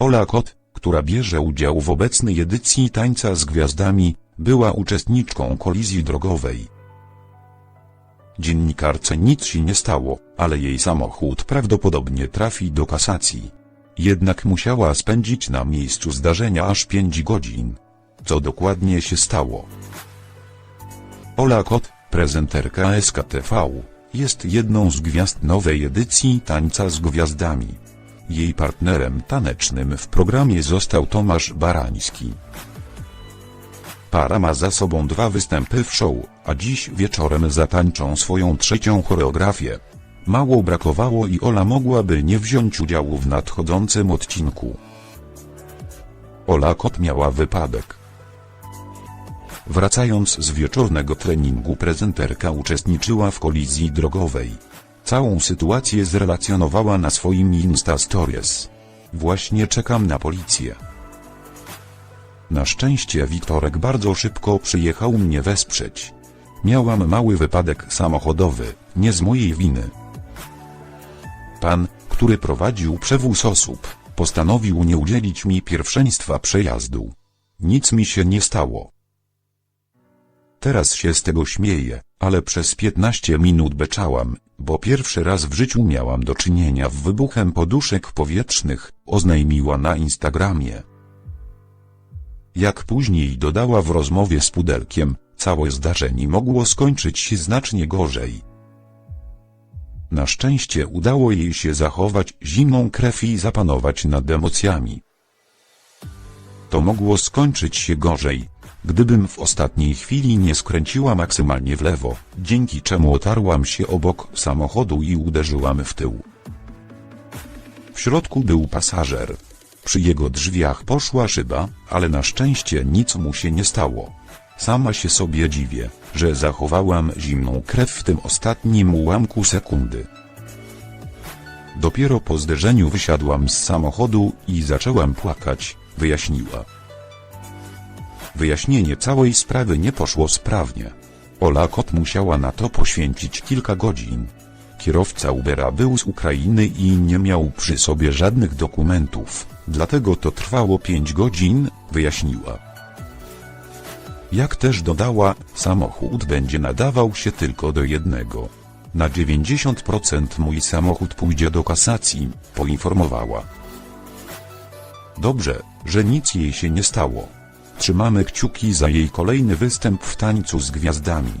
Ola Kot, która bierze udział w obecnej edycji Tańca z Gwiazdami, była uczestniczką kolizji drogowej. Dziennikarce nic się nie stało, ale jej samochód prawdopodobnie trafi do kasacji. Jednak musiała spędzić na miejscu zdarzenia aż 5 godzin. Co dokładnie się stało? Ola Kot, prezenterka SKTV, jest jedną z gwiazd nowej edycji Tańca z Gwiazdami. Jej partnerem tanecznym w programie został Tomasz Barański. Para ma za sobą dwa występy w show, a dziś wieczorem zatańczą swoją trzecią choreografię. Mało brakowało i Ola mogłaby nie wziąć udziału w nadchodzącym odcinku. Ola Kot miała wypadek. Wracając z wieczornego treningu prezenterka uczestniczyła w kolizji drogowej. Całą sytuację zrelacjonowała na swoim Insta Stories. Właśnie czekam na policję. Na szczęście Wiktorek bardzo szybko przyjechał mnie wesprzeć. Miałam mały wypadek samochodowy, nie z mojej winy. Pan, który prowadził przewóz osób, postanowił nie udzielić mi pierwszeństwa przejazdu. Nic mi się nie stało. Teraz się z tego śmieję, ale przez 15 minut beczałam, bo pierwszy raz w życiu miałam do czynienia z wybuchem poduszek powietrznych, oznajmiła na Instagramie. Jak później dodała w rozmowie z Pudelkiem, całe zdarzenie mogło skończyć się znacznie gorzej. Na szczęście udało jej się zachować zimną krew i zapanować nad emocjami. To mogło skończyć się gorzej, gdybym w ostatniej chwili nie skręciła maksymalnie w lewo, dzięki czemu otarłam się obok samochodu i uderzyłam w tył. W środku był pasażer. Przy jego drzwiach poszła szyba, ale na szczęście nic mu się nie stało. Sama się sobie dziwię, że zachowałam zimną krew w tym ostatnim ułamku sekundy. Dopiero po zderzeniu wysiadłam z samochodu i zaczęłam płakać, wyjaśniła. Wyjaśnienie całej sprawy nie poszło sprawnie. Ola Kot musiała na to poświęcić kilka godzin. Kierowca Ubera był z Ukrainy i nie miał przy sobie żadnych dokumentów, dlatego to trwało 5 godzin, wyjaśniła. Jak też dodała, samochód będzie nadawał się tylko do jednego. Na 90% mój samochód pójdzie do kasacji, poinformowała. Dobrze, że nic jej się nie stało. Trzymamy kciuki za jej kolejny występ w tańcu z gwiazdami.